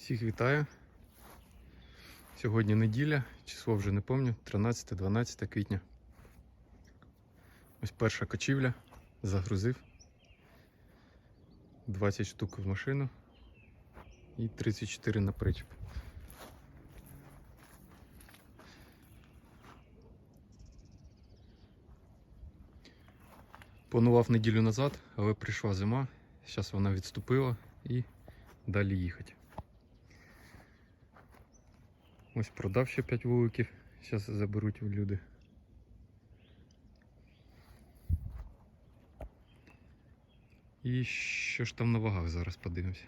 Всіх вітаю. Сьогодні неділя, число вже не пам'ятаю, 13-12 квітня. Ось перша кочівля, загрузив. 20 штук в машину і 34 на причіп. Планував неділю назад, але прийшла зима. Зараз вона відступила і далі їхати. Ось продав ще 5 вуликів. Зараз заберуть люди. І що ж там на вагах зараз подивимося.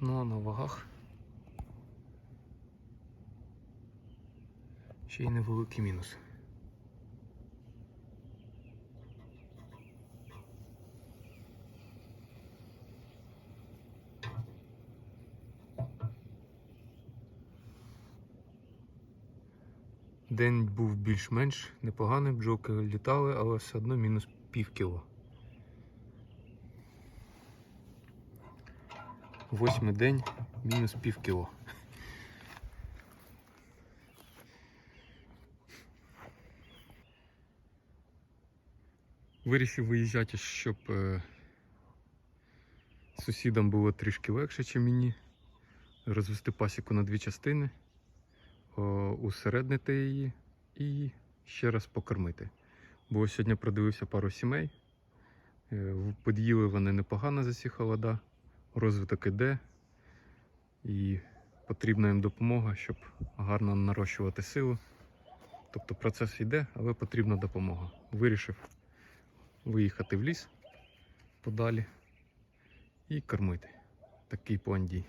Ну а на вагах. Ще й невеликий мінус. День був більш-менш непоганий, бджолки літали, але все одно мінус пів кіло. Восьмий день мінус пів кіло. Вирішив виїжджати, щоб е, сусідам було трішки легше, ніж мені. Розвести пасіку на дві частини, усереднити її і ще раз покормити. Бо сьогодні продивився пару сімей. Е, Під'їли вони непогано за ці холода, розвиток іде і потрібна їм допомога, щоб гарно нарощувати силу. Тобто процес йде, але потрібна допомога. Вирішив виїхати в ліс подалі і кормити. Такий план дій.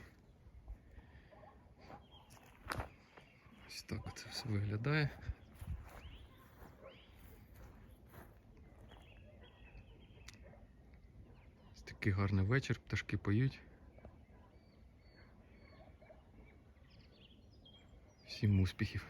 Ось так це все виглядає. Ось такий гарний вечір, пташки поють. Всім успіхів!